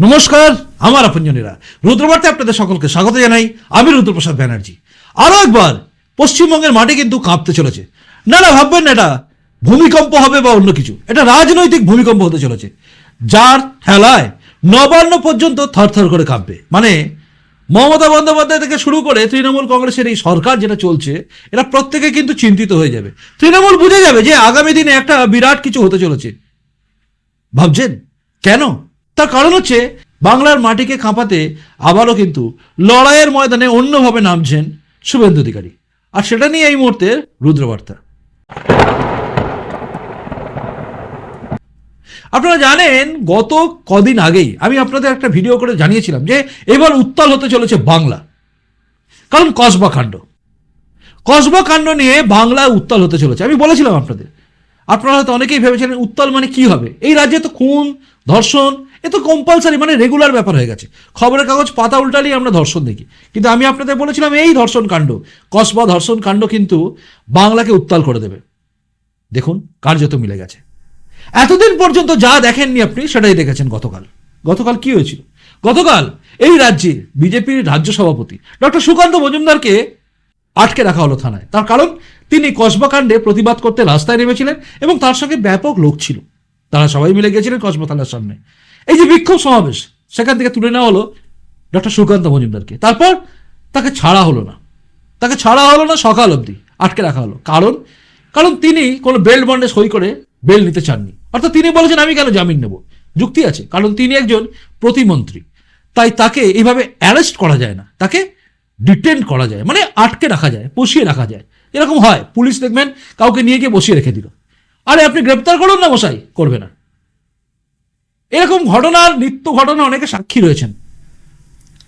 নমস্কার, আমার আপনজনেরা। রুদ্রবার্তে আপনাদের সকলকে স্বাগত জানাই। আমি রুদ্রপ্রসাদ ব্যানার্জি। আরও একবার, পশ্চিমবঙ্গের মাটি কিন্তু কাঁপতে চলেছে। না না, ভাববেন না, এটা ভূমিকম্প হবে বা অন্য কিছু। এটা রাজনৈতিক ভূমিকম্প হতে চলেছে। যার ঠেলায় নবান্ন পর্যন্ত থরথর করে কাঁপবে। মানে মমতা বন্দ্যোপাধ্যায় থেকে শুরু করে তৃণমূল কংগ্রেসের এই সরকার যেটা চলছে, এরা প্রত্যেকে কিন্তু চিন্তিত হয়ে যাবে। তৃণমূল বুঝে যাবে যে আগামী দিনে একটা বিরাট কিছু হতে চলেছে। ভাবছেন? কেন? তার কারণ হচ্ছে, বাংলার মাটিকে কাঁপাতে আবারও কিন্তু লড়াইয়ের ময়দানে অন্যভাবে নামছেন শুভেন্দু অধিকারী। আর সেটা নিয়ে এই মুহূর্তে রুদ্রবার্তা। আপনারা জানেন, গত কদিন আগেই আমি আপনাদের একটা ভিডিও করে জানিয়েছিলাম যে এবার উত্তাল হতে চলেছে বাংলা। কারণ কসবা কাণ্ড। কসবা কাণ্ড নিয়ে বাংলা উত্তাল হতে চলেছে। আমি বলেছিলাম আপনাদের। আপনারা হয়তো অনেকেই ভেবেছিলেন উত্তাল মানে কি হবে? এই রাজ্যে তো খুন, ধর্ষণ এ তো কম্পালসারি মানে রেগুলার ব্যাপার হয়ে গেছে। খবরের কাগজ পাতা উল্টালেই আমরা ধর্ষণ দেখি। কিন্তু আমি আপনাদের বলেছিলাম এই ধর্ষণ কাণ্ড, কসবা ধর্ষণ কাণ্ড কিন্তু বাংলাকে উত্তাল করে দেবে। দেখুন কার্যত মিলে গেছে। এতদিন পর্যন্ত যা দেখেননি আপনি, সেটাই দেখেছেন গতকাল। গতকাল কি হয়েছিল? গতকাল এই রাজ্যে বিজেপির রাজ্য সভাপতি, ডক্টর সুকান্ত মজুমদারকে আটকে রাখা হলো থানায়। তার কারণ, তিনি কসবা কাণ্ডে প্রতিবাদ করতে রাস্তায় নেমেছিলেন এবং তার সঙ্গে ব্যাপক লোক ছিল। তারা সবাই মিলে গিয়েছিলেন কসবা থানার সামনে। এই যে বিক্ষোভ সমাবেশ, সেখান থেকে তুলে নেওয়া হলো ডক্টর সুকান্ত মজুমদারকে। তারপর তাকে ছাড়া হলো না। তাকে ছাড়া হলো না সকাল অবধি, আটকে রাখা হলো। কারণ কারণ তিনি কোনো বেল্ট বন্ডে সই করে বেল নিতে চাননি। অর্থাৎ তিনি বলেছেন, আমি কেন জামিন নেব? যুক্তি আছে, কারণ তিনি একজন প্রতিমন্ত্রী। তাই তাকে এইভাবে অ্যারেস্ট করা যায় না। তাকে ডিটেন করা যায় মানে আটকে রাখা যায়, বসিয়ে রাখা যায়। এরকম হয়। পুলিশ দেখবেন কাউকে নিয়ে গিয়ে বসিয়ে রেখে দিল। আরে, আপনি গ্রেপ্তার করুন না মশাই, করবে না। এরকম ঘটনার নিত্য ঘটনা অনেকে সাক্ষী রয়েছেন।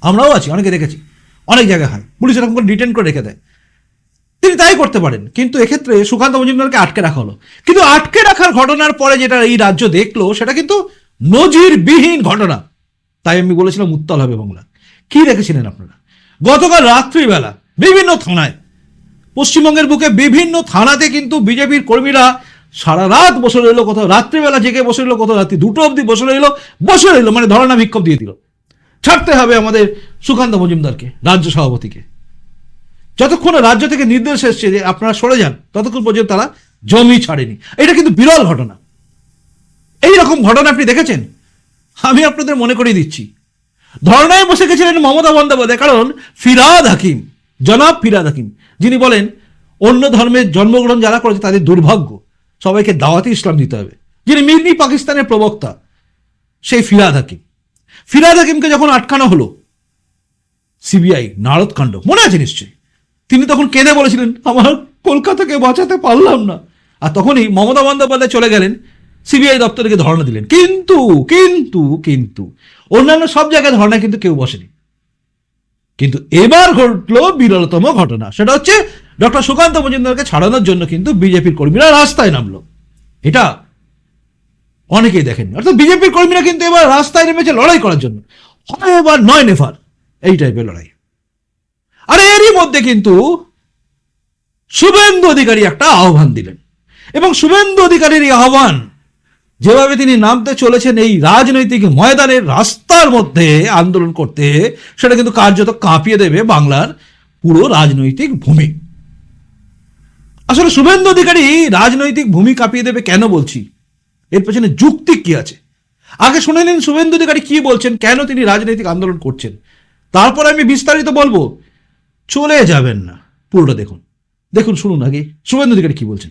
আমরাও আছি, অনেকে দেখেছি। অনেক জায়গায় হয়। পুলিশ এরকম করে ডিটেন করে রেখে দেয়। তিনি তাই করতে পারেন। কিন্তু এক্ষেত্রে সুকান্ত মজুমদারকে আটকে রাখা হলো। কিন্তু আটকে রাখার ঘটনার পরে যেটা এই রাজ্য দেখল, সেটা কিন্তু নজিরবিহীন ঘটনা। তাই আমি বলেছিলাম উত্তাল হবে বাংলা। কি দেখেছিলেন আপনারা? গতকাল রাত্রিবেলা বিভিন্ন থানায়, পশ্চিমবঙ্গের বুকে বিভিন্ন থানাতে কিন্তু বিজেপির কর্মীরা সারা রাত বসে রইল কোথাও, রাত্রিবেলা জেগে বসে রইল কোথাও, রাত্রি দুটো অবধি বসে রইল বসে রইল মানে ধরনা বিক্ষোভ দিয়ে দিল। ছাড়তে হবে আমাদের সুকান্ত মজুমদারকে, রাজ্য সভাপতিকে। যতক্ষণ রাজ্য থেকে নির্দেশ এসছে যে আপনারা সরে যান, ততক্ষণ পর্যন্ত তারা জমি ছাড়েনি। এটা কিন্তু বিরল ঘটনা। এই রকম ঘটনা আপনি দেখেছেন? আমি আপনাদের মনে করিয়ে দিচ্ছি। ধর্নায় বসে গেছিলেন মমতা বন্দ্যোপাধ্যায়, কারণ ফিরাদ হাকিম, জনাব ফিরাদ হাকিম, যিনি বলেন, অন্য ধর্মের জন্মগ্রহণ যারা করেছে তাদের দুর্ভাগ্য। সবাইকে দাওয়াতি ইসলাম দিতে হবে। যিনি মিনি পাকিস্তানের প্রবক্তা, সেই ফিরাদ হাকিম। ফিরাদ হাকিমকে যখন আটকানো হলো, সিবিআই নারদকাণ্ড মনে আছে নিশ্চয়ই? তিনি তখন কেঁদে বলেছিলেন, আমার কলকাতাকে বাঁচাতে পারলাম না। আর তখনই মমতা বন্দ্যোপাধ্যায় চলে গেলেন, সিবিআই দপ্তরকে ধর্ণা দিলেন। কিন্তু কিন্তু কিন্তু, অন্যান্য সব জায়গায় ধর্ণা কিন্তু কেউ বসেনি। কিন্তু এবার ঘটলো বিরলতম ঘটনা। সেটা হচ্ছে ডক্টর সুকান্ত মজুমদারকে ছাড়ানোর জন্য কিন্তু বিজেপির কর্মীরা রাস্তায় নামলো। এটা অনেকেই দেখেননি। অর্থাৎ বিজেপির কর্মীরা কিন্তু এবার রাস্তায় নেমেছে লড়াই করার জন্য। এবার নয় নেফার, এই টাইপের লড়াই। আর এরই মধ্যে কিন্তু শুভেন্দু অধিকারী একটা আহ্বান দিলেন। এবং শুভেন্দু অধিকারীর এই আহ্বান যেভাবে তিনি নামতে চলেছেন এই রাজনৈতিক ময়দানের রাস্তার মধ্যে আন্দোলন করতে, সেটা কিন্তু কার্যত কাঁপিয়ে দেবে বাংলার পুরো রাজনৈতিক ভূমি। আসলে শুভেন্দু অধিকারী রাজনৈতিক ভূমি কাঁপিয়ে দেবে কেন বলছি? এর পেছনে যুক্তি কি আছে? আগে শুনে নিন শুভেন্দু অধিকারী কি বলছেন, কেন তিনি রাজনৈতিক আন্দোলন করছেন? তারপর আমি বিস্তারিত বলব। চলে যাবেন না। পুরোটা দেখুন। দেখুন, শুনুন আগে। শুভেন্দু অধিকারী কি বলছেন?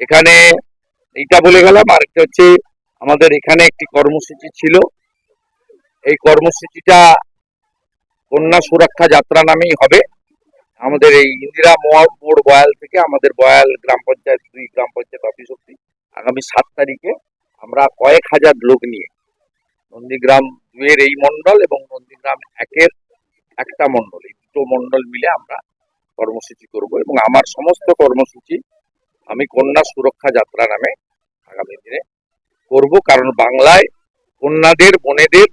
এখানে এইটা বলে গেলাম আরেকটা হচ্ছে আমাদের এখানে একটি কর্মসূচি ছিল। এই কর্মসূচিটা কন্যা সুরক্ষা যাত্রা নামেই হবে। আমাদের এই ইন্দিরা মোড় বয়াল থেকে আমাদের বয়াল গ্রাম পঞ্চায়েত দুই গ্রাম পঞ্চায়েত অফিস অব্দি আগামী সাত তারিখে আমরা কয়েক হাজার লোক নিয়ে নন্দীগ্রাম দুয়ের এই মন্ডল এবং নন্দীগ্রাম একের একটা মন্ডল এই দুটো মন্ডল মিলে আমরা কর্মসূচি করব এবং আমার সমস্ত কর্মসূচি আমি কন্যা সুরক্ষা যাত্রা নামে আগামী দিনে করব। কারণ বাংলায় কন্যাদের, বোনেদের,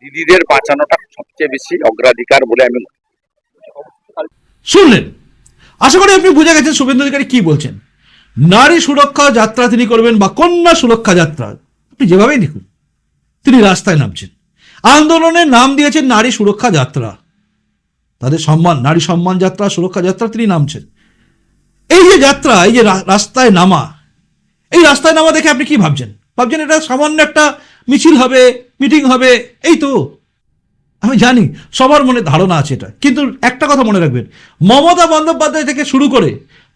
দিদিদের বাঁচানোটা সবচেয়ে বেশি অগ্রাধিকার বলে আমি শুনলেন? আশা করি আপনি বুঝে গেছেন শুভেন্দু অধিকারী কি বলছেন। নারী সুরক্ষা যাত্রা তিনি করবেন বা কন্যা সুরক্ষা যাত্রা, আপনি যেভাবেই লিখুন তিনি রাস্তায় নামছেন। আন্দোলনের নাম দিয়েছেন নারী সুরক্ষা যাত্রা। তাদের সম্মান, নারী সম্মান যাত্রা, সুরক্ষা যাত্রা তিনি নামছেন। এই যে যাত্রা, এই যে রাস্তায় নামা, এই রাস্তায় নামা দেখে আপনি কি ভাবছেন? ভাবছেন এটা সামান্য একটা মিছিল হবে, মিটিং হবে, এই তো। আমি জানি, সবার মনে ধারণা আছে এটা। কিন্তু একটা কথা মনে রাখবেন, মমতা বন্দ্যোপাধ্যায় থেকে শুরু করে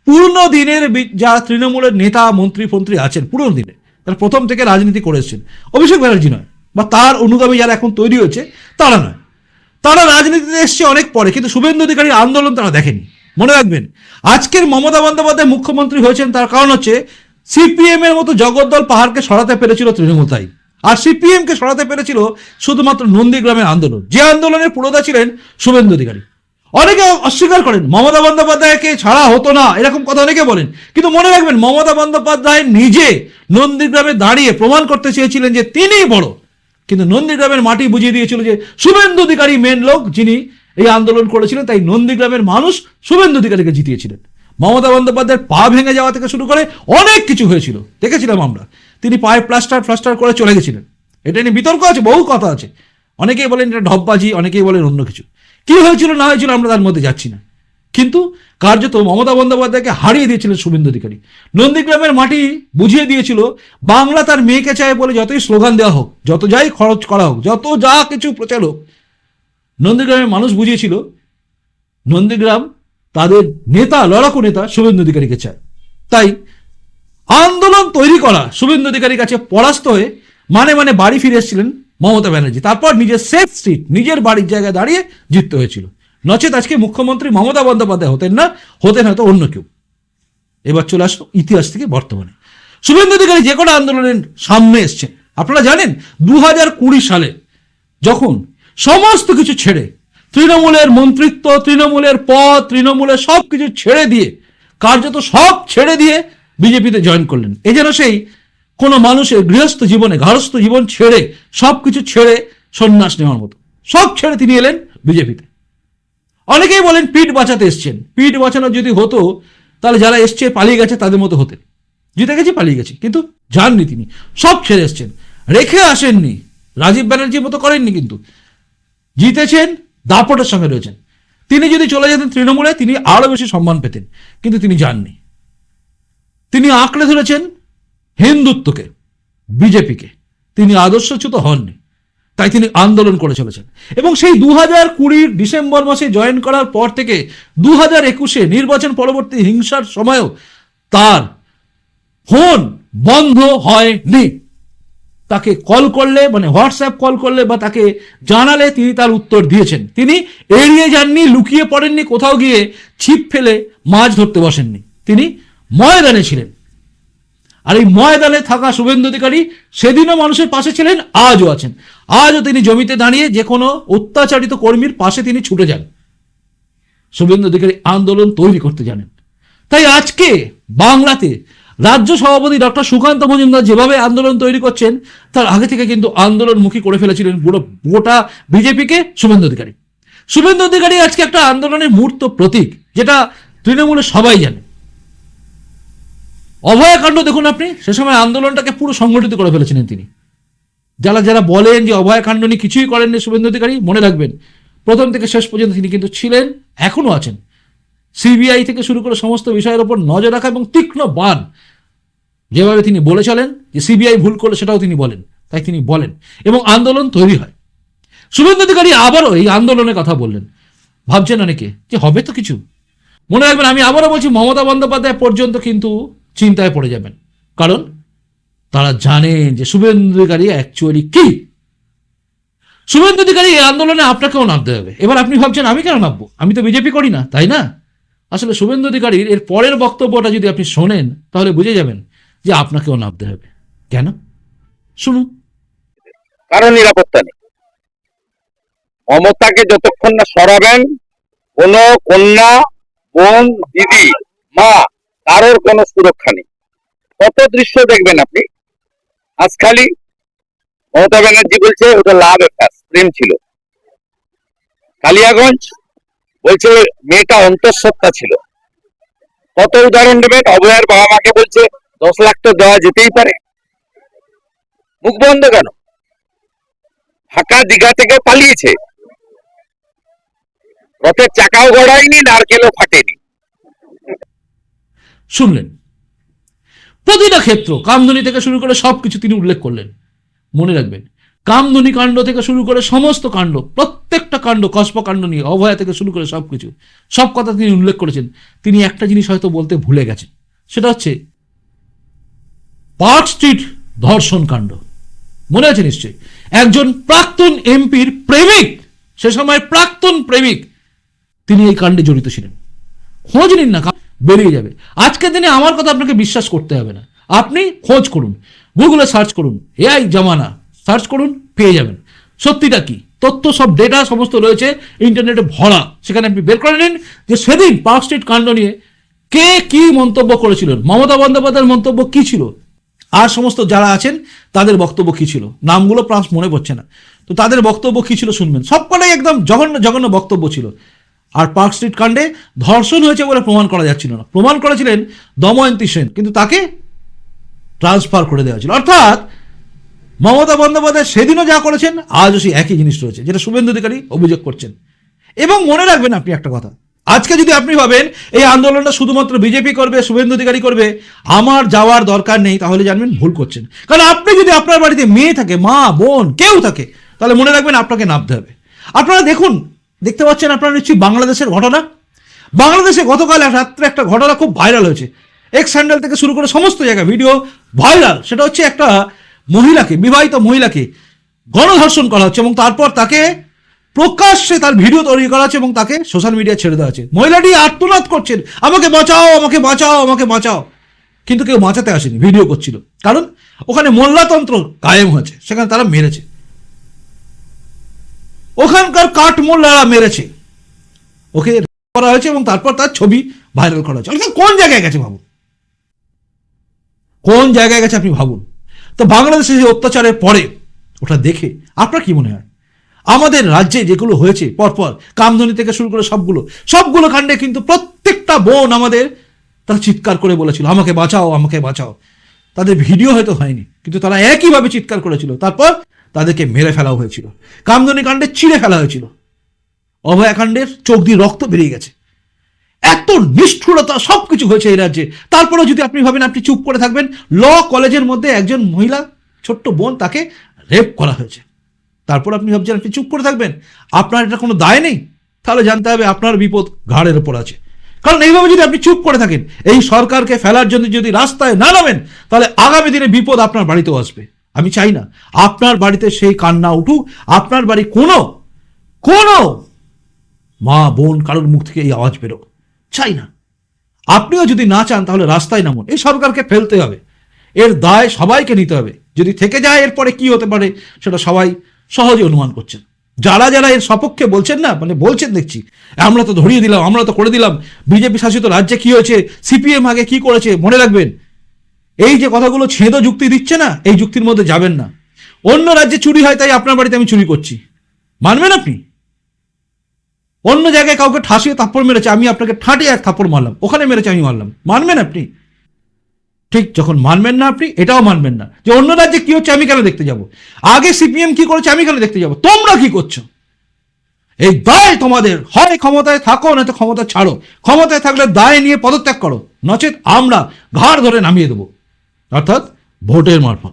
পুরনো দিনের যা তৃণমূলের নেতা, মন্ত্রী, ফন্ত্রী আছেন, পুরনো দিনে, তারা প্রথম থেকে রাজনীতি করে এসেছেন। অভিষেক ব্যানার্জি নয়, বা তার অনুগামী যারা এখন তৈরি হয়েছে, তারা নয়। তারা রাজনীতিতে এসছে অনেক পরে, কিন্তু শুভেন্দু অধিকারীর আন্দোলন তারা দেখেনি। মনে রাখবেন, আজকের মমতা বন্দ্যোপাধ্যায় মুখ্যমন্ত্রী হয়েছেন তার কারণ হচ্ছে সিপিএম এর মতো জগদ্দল পাহাড়কে সরাতে পেরেছিল তৃণমূল তাই। আর সিপিএম কে সরাতে পেরেছিল শুধুমাত্র নন্দীগ্রামের আন্দোলন। যে আন্দোলনের পুরোধা ছিলেন শুভেন্দু অধিকারী। অনেকে অস্বীকার করেন, মমতা বন্দ্যোপাধ্যায়কে ছাড়া হতো না, এরকম কথা অনেকে বলেন। কিন্তু মনে রাখবেন, মমতা বন্দ্যোপাধ্যায় নিজে নন্দীগ্রামে দাঁড়িয়ে প্রমাণ করতে চেয়েছিলেন যে তিনিই বড়। কিন্তু নন্দীগ্রামের মাটি বুঝিয়ে দিয়েছিল যে শুভেন্দু অধিকারী মেন লোক, যিনি এই আন্দোলন করেছিলেন তাই নন্দীগ্রামের মানুষ শুভেন্দু অধিকারীকে জিতিয়েছিলেন। মমতা বন্দ্যোপাধ্যায়ের পা ভেঙে যাওয়া থেকে শুরু করে অনেক কিছু হয়েছিল, দেখেছিলাম আমরা। তিনি পায়ে প্লাস্টার ফ্লাস্টার করে চলে গেছিলেন। এটা নিয়ে বিতর্ক আছে, বহু কথা আছে। অনেকেই বলেন এটা ঢপবাজি অনেকেই বলেন অন্য কিছু। কি হয়েছিল, না হয়েছিল আমরা তার মধ্যে যাচ্ছি না। কিন্তু কার্যত মমতা বন্দ্যোপাধ্যায়কে হারিয়ে দিয়েছিলেন শুভেন্দু অধিকারী। নন্দীগ্রামের মাটি বুঝিয়ে দিয়েছিল, বাংলা তার মেয়েকে চায় বলে যতই স্লোগান দেওয়া হোক, যত যাই খরচ করা হোক, যত যা কিছু প্রচার হোক নন্দীগ্রামের মানুষ বুঝিয়েছিল, নন্দীগ্রাম তাদের নেতা, লড়াকু নেতা শুভেন্দু অধিকারীকে চায়। তাই আন্দোলন তৈরি করা শুভেন্দু অধিকারীর কাছে পরাস্ত হয়ে মানে মানে বাড়ি ফিরে এসেছিলেন মমতা ব্যানার্জি। তারপর নিজের সেফ সিট নিজের বাড়ির জায়গায় দাঁড়িয়ে জিততে হয়েছিল। নচেত আজকে মুখ্যমন্ত্রী মমতা বন্দ্যোপাধ্যায় হতেন না, হতেন হয়তো অন্য কেউ। এবার চলে আসো ইতিহাস থেকে বর্তমানে। শুভেন্দু অধিকারী যে কোনো আন্দোলনের সামনে এসছেন। আপনারা জানেন দু হাজার কুড়ি সালে যখন সমস্ত কিছু ছেড়ে, তৃণমূলের মন্ত্রিত্ব, তৃণমূলের পদ, তৃণমূলের সব কিছু ছেড়ে দিয়ে, কার্যত সব ছেড়ে দিয়ে বিজেপিতে জয়েন করলেন। এ যেন সেই কোনো মানুষের গৃহস্থ জীবনে গার্হস্থ জীবন ছেড়ে, সব কিছু ছেড়ে সন্ন্যাস নেওয়ার মতো। সব ছেড়ে তিনি এলেন বিজেপিতে। অনেকেই বলেন পিঠ বাঁচাতে এসছেন। পিঠ বাঁচানো যদি হতো, তাহলে যারা এসছে, পালিয়ে গেছে, তাদের মতো হতেন। জিতে গেছে, পালিয়ে গেছে, কিন্তু যাননি তিনি। সব ছেড়ে এসছেন। রেখে আসেননি। রাজীব ব্যানার্জির মতো করেননি কিন্তু। জিতেছেন, দাপটের সঙ্গে রয়েছেন। তিনি যদি চলে যেতেন তৃণমূলে, তিনি আরও বেশি সম্মান পেতেন, কিন্তু তিনি যাননি। তিনি আঁকড়ে ধরেছেন হিন্দুত্বকে, বিজেপিকে। তিনি আদর্শচ্যুত হননি, তাই তিনি আন্দোলন করে চলেছেন। এবং সেই দু হাজার কুড়ির ডিসেম্বর মাসে জয়েন করার পর থেকে দু হাজার একুশে নির্বাচন পরবর্তী হিংসার সময়ও তার ফোন বন্ধ হয়নি। তাকে কল করলে মানে হোয়াটসঅ্যাপ কল করলে বা তাকে জানালে তিনি তার উত্তর দিয়েছেন। তিনি এড়িয়ে যাননি, লুকিয়ে পড়েননি, কোথাও গিয়ে ছিপ ফেলে মাছ ধরতে বসেননি। তিনি ময়দানে ছিলেন। আর এই ময়দানে থাকা শুভেন্দু অধিকারী সেদিনও মানুষের পাশে ছিলেন, আজও আছেন। আজও তিনি জমিতে দাঁড়িয়ে যে কোনো অত্যাচারিত কর্মীর পাশে তিনি ছুটে যান। শুভেন্দু অধিকারী আন্দোলন তৈরি করতে জানেন। তাই আজকে বাংলাতে রাজ্য সভাপতি ডক্টর সুকান্ত মজুমদার যেভাবে আন্দোলন তৈরি করছেন, তার আগে থেকে কিন্তু আন্দোলনমুখী করে ফেলেছিলেন পুরো, গোটা বিজেপিকে শুভেন্দু অধিকারী। শুভেন্দু অধিকারী আজকে একটা আন্দোলনের মূর্ত প্রতীক, যেটা তৃণমূলে সবাই জানে। অভয়াকাণ্ড দেখুন আপনি, সে সময় আন্দোলনটাকে পুরো সংগঠিত করে ফেলেছিলেন তিনি। যারা যারা বলেন যে অভয়াকাণ্ড নিয়ে কিছুই করেননি শুভেন্দু অধিকারী, মনে রাখবেন, প্রথম থেকে শেষ পর্যন্ত তিনি কিন্তু ছিলেন এখনও আছেন। সিবিআই থেকে শুরু করে সমস্ত বিষয়ের ওপর নজর রাখা এবং তীক্ষ্ণ বান যেভাবে তিনি বলে চলেন যে সিবিআই ভুল করলে সেটাও তিনি বলেন, তাই তিনি বলেন এবং আন্দোলন তৈরি হয়। শুভেন্দু অধিকারী আবারও এই আন্দোলনের কথা বললেন। ভাবছেন অনেকে যে হবে তো কিছু। মনে রাখবেন, আমি আবারও বলছি, মমতা বন্দ্যোপাধ্যায় পর্যন্ত কিন্তু চিন্তায় পড়ে যাবেন। কারণ তারা জানেন যে শুভেন্দু অধিকারী অ্যাকচুয়ালি কি। শুভেন্দু অধিকারী এই আন্দোলনে আপনাকেও নামতে হবে। এবার আপনি ভাবছেন, আমি কেন নামবো? আমি তো বিজেপি করি না, তাই না? আসলে শুভেন্দু অধিকারীর এর পরের বক্তব্যটা যদি আপনি শোনেন, তাহলে বুঝে যাবেন যে আপনাকেও নামতে হবে। কেন? শুনুন। কারণ নিরাপত্তা নেই। মমতাকে যতক্ষণ না সরাবেন, কোন কন্যা, বোন, দিদি, মা, কারোর কোনো সুরক্ষা নেই। কত দৃশ্য দেখবেন আপনি? আজ খালি মমতা ব্যানার্জি বলছে, ওটা লাভ অ্যাফেয়ার প্রেম ছিল। কালিয়াগঞ্জ বলছে, মেয়েটা অন্তঃসত্ত্বা ছিল। কত উদাহরণ নেবেন অভয়ার বাবা মাকে বলছে দশ লাখ তো দেওয়া যেতেই পারে। মুখ বন্ধ কেন? ঢাকা দীঘা থেকে পালিয়েছে। রথের চাকাও গড়ায়নি, নারকেলও ফাটেনি। শুনলেন? প্রতিটা ক্ষেত্র কামধুনি থেকে শুরু করে সবকিছু তিনি উল্লেখ করলেন। মনে রাখবেন কামধুনি কাণ্ড থেকে শুরু করে সমস্ত কাণ্ড, প্রত্যেকটা কাণ্ড কস্পকাণ্ড নিয়ে, অভয়া থেকে শুরু করে সব কিছু সব কথা তিনি উল্লেখ করেছেন। তিনি একটা জিনিস হয়তো বলতে ভুলে গেছেন। সেটা হচ্ছে পার্ক স্ট্রিট ধর্ষণ কাণ্ড। মনে আছে নিশ্চয়ই? একজন প্রাক্তন এমপির প্রেমিক, সে সময় প্রাক্তন প্রেমিক, তিনি এই কাণ্ডে জড়িত ছিলেন। খোঁজ নিন না বেরিয়ে যাবে। আজকের দিনে আমার কথা আপনাকে বিশ্বাস করতে হবে না। আপনি খোঁজ করুন, গুগলে সার্চ করুন, এআই জামানা, সার্চ করুন, পেয়ে যাবেন। সত্যিটা কি? তথ্য সব ডেটা সমস্ত রয়েছে, ইন্টারনেটে ভরা। সেখানে আপনি বের করে নিন যে সেদিন পার্ক স্ট্রিট কাণ্ড নিয়ে কে কি মন্তব্য করেছিলেন। মমতা বন্দ্যোপাধ্যায়ের মন্তব্য কি ছিল? আর সমস্ত যারা আছেন, তাদের বক্তব্য কী ছিল? নামগুলো প্রাস মনে পড়ছে না। তো তাদের বক্তব্য কী ছিল শুনবেন। সবকটাই একদম জঘন্য জঘন্য বক্তব্য ছিল। আর পার্ক স্ট্রিট কাণ্ডে ধর্ষণ হয়েছে বলে প্রমাণ করা যাচ্ছিল না। প্রমাণ করেছিলেন দময়ন্তী সেন, কিন্তু তাকে ট্রান্সফার করে দেওয়া ছিল অর্থাৎ মমতা বন্দ্যোপাধ্যায় সেদিনও যা করেছেন, আজও সেই একই জিনিস রয়েছে, যেটা শুভেন্দু অধিকারী অভিযোগ করছেন। এবং মনে রাখবেন আপনি একটা কথা আজকে যদি আপনি ভাবেন এই আন্দোলনটা শুধুমাত্র বিজেপি করবে, শুভেন্দু অধিকারী করবে, আমার যাওয়ার দরকার নেই, তাহলে জানবেন ভুল করছেন। কারণ আপনি যদি আপনার বাড়িতে মেয়ে থাকে, মা, বোন, কেউ থাকে, তাহলে মনে রাখবেন আপনাকে নামতে হবে। আপনারা দেখুন, দেখতে পাচ্ছেন আপনারা নিশ্চয়ই বাংলাদেশের ঘটনা? বাংলাদেশে গতকাল রাত্রে একটা ঘটনা খুব ভাইরাল হয়েছে। এক্স স্যান্ডেল থেকে শুরু করে সমস্ত জায়গায় ভিডিও ভাইরাল সেটা হচ্ছে একটা মহিলাকে, বিবাহিত মহিলাকে গণধর্ষণ করা হচ্ছে এবং তারপর তাকে প্রকাশ্যে তার ভিডিও তৈরি করা আছে এবং তাকে সোশ্যাল মিডিয়া ছেড়ে দেওয়া আছে। মহিলাটি আত্মনাদ করছেন। আমাকে বাঁচাও আমাকে বাঁচাও আমাকে বাঁচাও। কিন্তু কেউ বাঁচাতে আসেনি, ভিডিও করছিল। কারণ ওখানে মোল্লাতন্ত্র কায়েম হয়েছে, সেখানে তারা মেরেছে। ওখানকার কাঠ মোল্লারা মেরেছে। ওকে করা হয়েছে এবং তারপর তার ছবি ভাইরাল করা হয়েছে। অর্থাৎ কোন জায়গায় গেছে ভাবুন? কোন জায়গায় গেছে আপনি ভাবুন? তো বাংলাদেশে যে অত্যাচারের পরে, ওটা দেখে আপনার কি মনে হয়? আমাদের রাজ্যে যেগুলো হয়েছে পরপর, কামধনি থেকে শুরু করে সবগুলো সবগুলো কাণ্ডে কিন্তু প্রত্যেকটা বোন আমাদের তারা চিৎকার করে বলেছিল, আমাকে বাঁচাও আমাকে বাঁচাও। তাদের ভিডিও হয়তো হয়নি, কিন্তু তারা একইভাবে চিৎকার করেছিল। তারপর তাদেরকে মেরে ফেলা হয়েছিল। কামধনি কাণ্ডে চিড়ে ফেলা হয়েছিল। অভয়াকাণ্ডের চোখ দিয়ে রক্ত বেরিয়ে গেছে। এত নিষ্ঠুরতা সব কিছু হয়েছে এই রাজ্যে। তারপরেও যদি আপনি ভাবেন, আপনি চুপ করে থাকবেন, ল কলেজের মধ্যে একজন মহিলা, ছোট্ট বোন, তাকে রেপ করা হয়েছে। তারপর আপনি ভাবছেন আপনি চুপ করে থাকবেন। আপনার এটা কোনো দায় নেই। তাহলে জানতে হবে আপনার বিপদ ঘাড়ের ওপর আছে। কারণ এইভাবে যদি আপনি চুপ করে থাকেন, এই সরকারকে ফেলার জন্য যদি রাস্তায় না নামেন, তাহলে আগামী দিনে বিপদ আপনার বাড়িতেও আসবে। আমি চাই না আপনার বাড়িতে সেই কান্না উঠুক, আপনার বাড়ি কোনো কোনো মা, বোন কারোর মুখ থেকে এই আওয়াজ বেরোক। চাই না। আপনিও যদি না চান, তাহলে রাস্তায় নামুন। এই সরকারকে ফেলতে হবে। এর দায় সবাইকে নিতে হবে। যদি থেকে যায়, এরপরে কি হতে পারে, সেটা সবাই সহজে অনুমান করছেন। যারা যারা এর সপক্ষে বলছেন না মানে বলছেন দেখছি, আমরা তো ধরিয়ে দিলাম, আমরা তো করে দিলাম, বিজেপি শাসিত রাজ্যে কি হয়েছে, সিপিএম আগে কি করেছে, মনে রাখবেন। এই যে কথাগুলো ছেদ যুক্তি দিচ্ছে না, এই যুক্তির মধ্যে যাবেন না। অন্য রাজ্যে চুরি হয়, তাই আপনার বাড়িতে আমি চুরি করছি। মানবেন আপনি? অন্য জায়গায় কাউকে ঠাসিয়ে থাপ্পড় মেরেছে, আমি আপনাকে ঠাঁটে এক থাপ্পড় মারলাম, ওখানে মেরেছে, আমি মারলাম। মানবেন আপনি? ঠিক, যখন মানবেন না আপনি, এটাও মানবেন না। যে অন্য রাজ্যে কি হচ্ছে, আমি কেন দেখতে যাব? আগে সিপিএম কি করেছে, আমি কেন দেখতে যাব? তোমরা কি করছ? এই দায় তোমাদের, হয় ক্ষমতায় থাকো না তো ক্ষমতা ছাড়ো। ক্ষমতায় থাকলে দায় নিয়ে পদত্যাগ করো। নচেত আমরা ঘাড় ধরে নামিয়ে দেবো। অর্থাৎ ভোটের মারফত।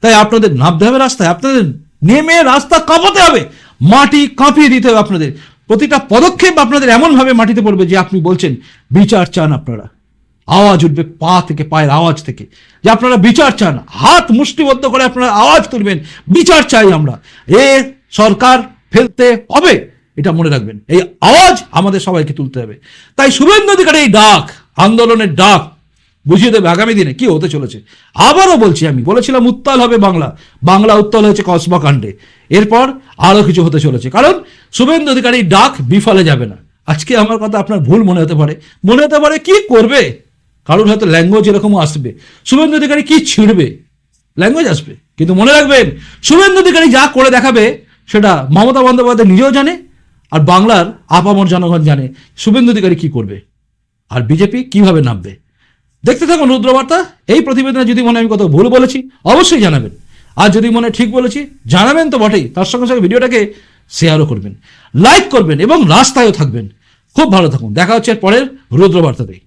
তাই আপনাদের নামতে হবে রাস্তায়, আপনাদের নেমে রাস্তা কাঁপাতে হবে। মাটি কাঁপিয়ে দিতে হবে আপনাদের। প্রতিটা পদক্ষেপ আপনাদের এমনভাবে মাটিতে পড়বে যে আপনি বলছেন, বিচার চান আপনারা। আওয়াজ উঠবে পা থেকে, পায়ের আওয়াজ থেকে। যে আপনারা বিচার চান, হাত মুষ্টিবদ্ধ করে আপনারা আওয়াজ তুলবেন, বিচার চাই আমরা। এ সরকার ফেলতে হবে, এটা মনে রাখবেন। এই আওয়াজ আমাদের সবাইকে তুলতে হবে। তাই শুভেন্দু অধিকারী এই ডাক, আন্দোলনের ডাক, বুঝিয়ে দেবে আগামী দিনে কি হতে চলেছে। আবারও বলছি আমি, বলেছিলাম উত্তাল হবে বাংলা। বাংলা উত্তাল হয়েছে কসবা কাণ্ডে। এরপর আরও কিছু হতে চলেছে। কারণ শুভেন্দু অধিকারী ডাক বিফলে যাবে না। আজকে আমার কথা আপনার ভুল মনে হতে পারে। মনে হতে পারে কি করবে? কারোর হয়তো ল্যাঙ্গুয়েজ এরকমও আসবে। শুভেন্দু অধিকারী কি ছিঁড়বে? ল্যাঙ্গুয়েজ আসবে। কিন্তু মনে রাখবেন, শুভেন্দু অধিকারী যা করে দেখাবে, সেটা মমতা বন্দ্যোপাধ্যায় নিজেও জানে আর বাংলার আপামর জনগণ জানে। শুভেন্দু অধিকারী কি করবে? আর বিজেপি কীভাবে নামবে? দেখতে থাকুন রুদ্রবার্তা, এই প্রতিবেদনে যদি মনে আমি কত ভুল বলেছি, অবশ্যই জানাবেন। আর যদি মনে ঠিক বলেছি, জানাবেন তো বটেই। তার সঙ্গে সঙ্গে ভিডিওটাকে শেয়ারও করবেন। লাইক করবেন এবং রাস্তায়ও থাকবেন। খুব ভালো থাকুন। দেখা হচ্ছে পরের রুদ্রবার্তাতেই।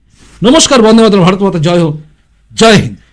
নমস্কার বন্ধু মাতরম ভারত মাতা জয় হোক। জয় হিন্দ।